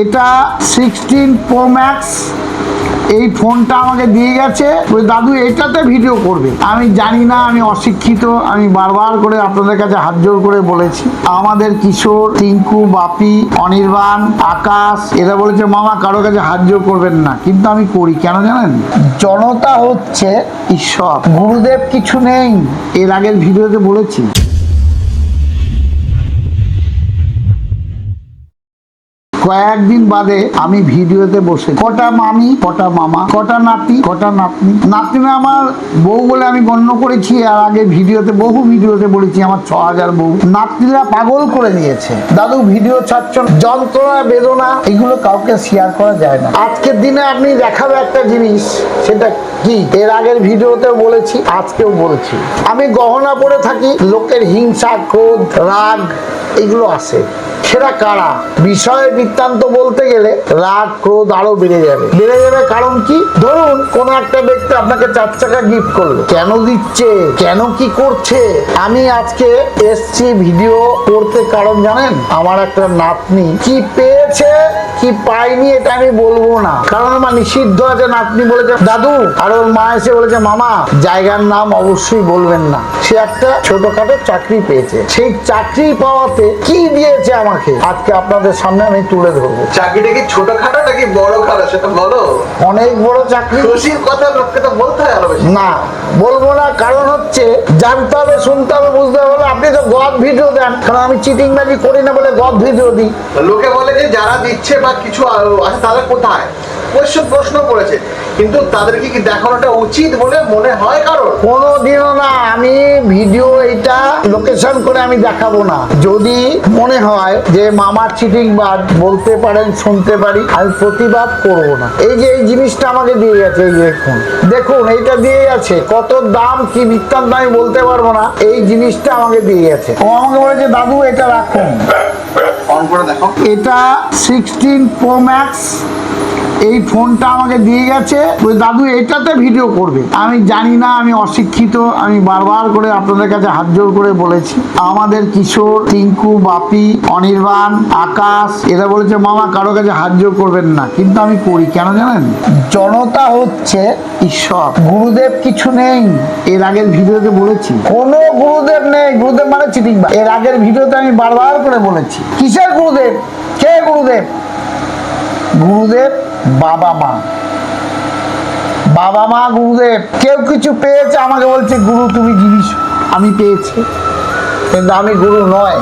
এটা sixteen pro max এই ফোনটা আমাকে দিয়ে গেছে। ওই দাদু, এটাতে ভিডিও করবে। আমি জানি না, আমি অশিক্ষিত। আমি বারবার করে আপনাদের কাছে হাত জোর করে বলেছি। আমাদের কিশোর, টিঙ্কু, বাপি, অনির্বাণ, আকাশ, এরা বলেছে, মামা, কারও কাছে হাত জোর করবেন না। কিন্তু আমি করি, কেন জানেন? জনতা হচ্ছে ঈশ্বর। গুরুদেব কিছু নেই। এর আগের ভিডিওতে বলেছি। কয়েকদিন বাদে আমি ভিডিওতে বসে কটা মামি, কটা মামা, কটা নাতি, কটা নাতনি। নাতনি আমার বউ বলে আমি গণ্য করেছি আর আগে ভিডিওতে, বহু ভিডিওতে বলেছি আমার ছ হাজার বউ। নাতনিরা পাগল করে নিয়েছে। দাদু, ভিডিও ছাড়ছ। যন্ত্রণা, বেদনা, এগুলো কাউকে শেয়ার করা যায় না। আজকের দিনে আপনি দেখাবে একটা জিনিস, সেটা কি? এর আগের ভিডিওতেও বলেছি, আজকেও বলেছি। আমি গহনা পরে থাকি, লোকের হিংসা, ক্রোধ, রাগ, এগুলো আসে। সেটা কারা? বিষয় বৃত্তান্ত বলতে গেলে রাগ, ক্রোধ আরও বেড়ে যাবে। বেড়ে যাবে কারণ কি? ধরুন, কোন একটা ব্যক্তি আপনাকে চার চাকা গিফট করল। কেন দিচ্ছে? কেন কি করছে? আমি আজকে এসছি ভিডিও করতে, কারণ জানেন, আমার একটা নাতনি কি পেয়েছে, কি পাইনি এটা আমি বলব না। কারণ আমার নিষিদ্ধ আছে নাতনি বলেছে, দাদু, আর ওর মা এসে বলেছে, মামা, জায়গার নাম অবশ্যই বলবেন না। সে একটা ছোটখাটো চাকরি পেয়েছে। সেই চাকরি পাওয়াতে কি দিয়েছে আমাকে? আজকে আপনাদের সামনে আমি তুলে ধরবো। চাকরিটা কি ছোটখাটো নাকি বড় খাটো সেটা বলো? অনেক বড় চাকরি। খুশির কথা লোককে তো বলতে আরও না বলব না কারণ হচ্ছে জানতে হবে শুনতে হবে বুঝতে হবে। আপনি তো গদ ভিডিও দেন কারণ আমি চিটিং বাজি করি না বলে গদ ভিডিও দিই। লোকে বলে যে যারা দিচ্ছে বা কিছু আছে তাদের কোথায়? কোয়েশ্চন প্রশ্ন করেছে। কিন্তু তাদেরকে কি দেখানোটা উচিত বলে মনে হয় কারোর? কোনো দিনও না আমি ভিডিও লোকেশন করে আমি দেখাবো না। যদি মনে হয় যে মামার চিটিং বাদ বলতে পারেন শুনতে পারি আমি প্রতিবাদ করব না। এই যে এই জিনিসটা আমাকে দিয়ে গেছে এই যে দেখুন। দেখুন এইটা দিয়ে গেছে। কত দাম কি বৃত্তান্ত আমি বলতে পারব না। এই জিনিসটা আমাকে দিয়ে গেছে। ও আমাকে বলেছে দাদু এটা রাখুন। অন করে দেখো। এটা সিক্সটিন প্রো ম্যাক্স এই ফোনটা আমাকে দিয়ে গেছে। দাদু, এটাতে ভিডিও করবে। আমি জানি না, আমি অশিক্ষিত, আমি বারবার করে আপনাদের কাছে হাত জোর করে বলেছি। আমাদের কিশোর, টিঙ্কু, বাপি, অনির্বাণ, আকাশ, এরা বলেছে, মামা, কারও কাছে হাত জোর করবেন না। কিন্তু আমি করি, কেন জানেন? জনতা হচ্ছে ঈশ্বর। গুরুদেব কিছু নেই। এর আগের ভিডিওতে বলেছি। কোনো গুরুদেব নেই। গুরুদেব মানে চিটিং এর আগের ভিডিওতে আমি বারবার করে বলেছি। কিসের গুরুদেব? কে গুরুদেব? গুরুদেব বাবা মা। বাবা মা, গুরুদেব, কেউ কিছু পেয়েছে? আমাকে বলছে, গুরু, তুমি জিনিস আমি পেয়েছি, কিন্তু আমি গুরু নয়।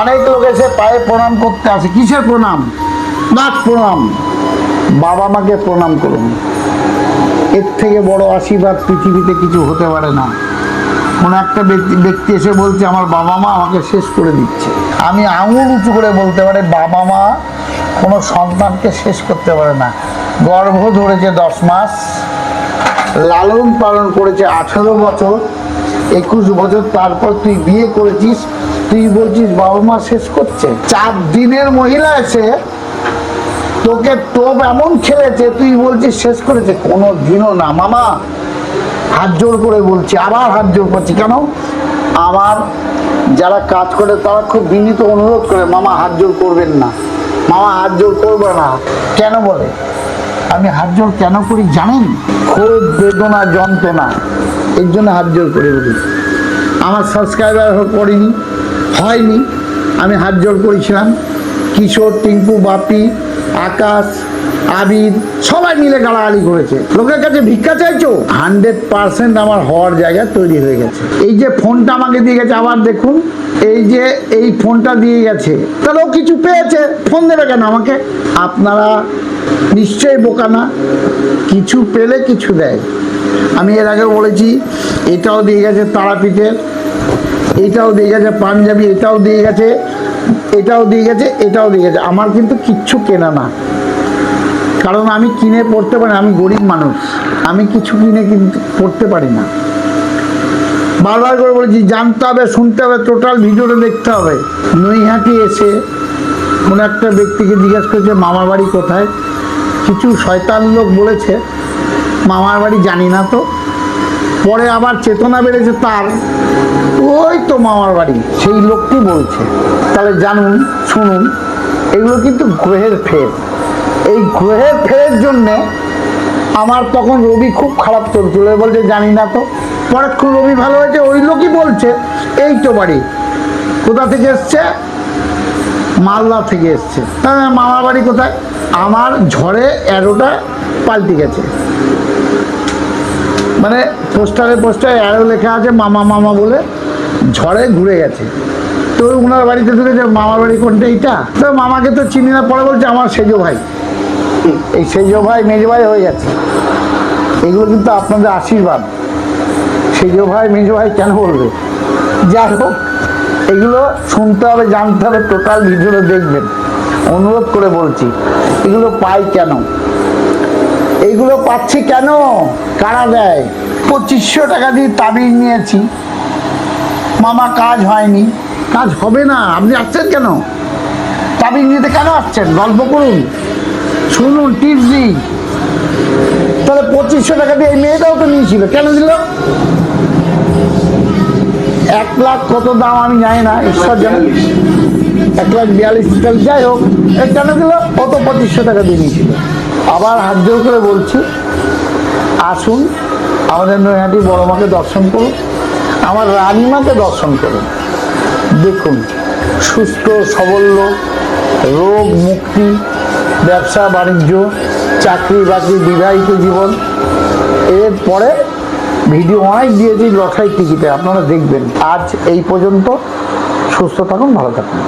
অনেক লোক এসে পায়ে প্রণাম করতে আসে। কিসের প্রণাম? নাক প্রণাম। বাবা মাকে প্রণাম করুন। এর থেকে বড় আশীর্বাদ পৃথিবীতে কিছু হতে পারে না। কোন একটা ব্যক্তি ব্যক্তি এসে বলছে, আমার বাবা মা আমাকে শেষ করে দিচ্ছে। আমি আঙুল উঁচু করে বলতে পারে, বাবা মা কোনো সন্তানকে শেষ করতে পারে না। গর্ভ ধরেছে দশ মাস, লালন পালন করেছে আঠেরো বছর, একুশ বছর, তারপর তুই বিয়ে করেছিস, তুই বলছিস বাবা মা শেষ করছে। চার দিনের মহিলা এসে তোকে টোপ এমন খেলেছে, তুই বলছিস শেষ করেছে। কোনো দিনও না, মামা। হাত জোর করে বলছি, আবার হাত জোর করছি। কেন? আমার যারা কাজ করে তারা খুব বিনীত অনুরোধ করে, মামা হাত জোর করবেন না। মামা হাত জোর করব না। কেন বলে? আমি হাত জোর কেন করি জানেন? খুব বেদনা, যন্ত্রণা। এর জন্য হাত জোর করে বলি। আমার সাবস্ক্রাইবার করিনি, হয়নি। আমি হাত জোর করেছিলাম। কিশোর, টিঙ্কু, বাপি, আকাশ আবির সবাই মিলে গালাগালি করেছে। লোকের কাছে ভিক্ষা চাইছো? হান্ড্রেড পার্সেন্ট আমার হওয়ার জায়গা তৈরি হয়ে গেছে। এই যে ফোনটা আমাকে দিয়ে গেছে, আবার দেখুন, এই যে এই ফোনটা দিয়ে গেছে, তাহলে ও কিছু পেয়েছে। ফোন দেবে কেন আমাকে? আপনারা নিশ্চয়ই বোকা না? কিছু পেলে কিছু দেয়। আমি এর আগে বলেছি, এটাও দিয়ে গেছে তারাপীঠের, এটাও দিয়ে গেছে পাঞ্জাবি, এটাও দিয়ে গেছে, এটাও দিয়ে গেছে, এটাও দিয়ে গেছে। আমার কিন্তু কিচ্ছু কেনা না। কারণ আমি কিনে পড়তে পারি আমি গরিব মানুষ। আমি কিছু কিনে কিন্তু পড়তে পারি না। বারবার করে বলেছি জানতে হবে, শুনতে হবে টোটাল ভিডিওটা দেখতে হবে। নৈহাটি এসে কোনো একটা ব্যক্তিকে জিজ্ঞাসা করেছে, মামার বাড়ি কোথায়? কিছু শয়তান লোক বলেছে, মামার বাড়ি জানি না তো। পরে আবার চেতনা বেড়েছে তার, ওই তো মামার বাড়ি। সেই লোকটি বলছে। তাহলে জানুন, শুনুন, এগুলো কিন্তু গ্রহের ফের। এই গ্রহের ফেরের জন্যে আমার তখন রবি খুব খারাপ চলছিল। বলছে, জানি না তো। পরক্ষণ রবি ভালো হয়েছে, ওই লোকই বলছে, এই তো বাড়ি। কোথা থেকে এসছে? মালদা থেকে এসছে। মামার বাড়ি কোথায়? আমার ঝড়ে অ্যারোটা পাল্টে গেছে। মানে পোস্টারে পোস্টারে অ্যারো লেখা আছে, মামা মামা বলে ঝড়ে ঘুরে গেছে। তো ওনার বাড়িতে ঢুকে যে মামার বাড়ি কোনটা এইটা? তো মামাকে তো চিনি না, পরে বলছে আমার সেজো ভাই। এই সেজো ভাই, মেজো ভাই হয়ে গেছে। এগুলো কিন্তু আপনাদের আশীর্বাদ। সেজো ভাই, মেজো ভাই কেন বলবে? যাই হোক, এগুলো শুনতে হবে, জানতে হবে, টোটাল ভিডিওটা দেখবেন। অনুরোধ করে বলছি, এগুলো পাই কেন? এইগুলো পাচ্ছি কেন? কারা দেয়? পঁচিশশো টাকা দিয়ে তাবিজ নিয়েছি। মামা কাজ হয়নি। কাজ হবে না, আপনি আসছেন কেন? তাবিজ নিতে কেন আসছেন? গল্প করুন। শুনুন টিপস দিই তাহলে পঁচিশশো টাকা দিয়ে এই মেয়েটাও তো নিয়েছিল। কেন দিল? এক লাখ কত দাম আমি জানি না, ঈশ্বর জানে। এক লাখ বিয়াল্লিশ টাকা যাই হোক কেন দিল? কত পঁচিশশো টাকা দিয়ে নিয়েছিল। আবার হাত জোর করে বলছি, আসুন, আমাদের নৈহাটি বড় মাকে দর্শন করুন, আমার রানীমাকে দর্শন করুন। দেখুন, সুস্থ সবল রোগ মুক্তি, ব্যবসা, বাণিজ্য, চাকরি বাকরি, বিবাহিত জীবন। এরপরে ভিডিও অনেক দিয়েছি, লটারি টিকিটে, আপনারা দেখবেন। আজ এই পর্যন্ত, সুস্থ থাকুন, ভালো থাকুন।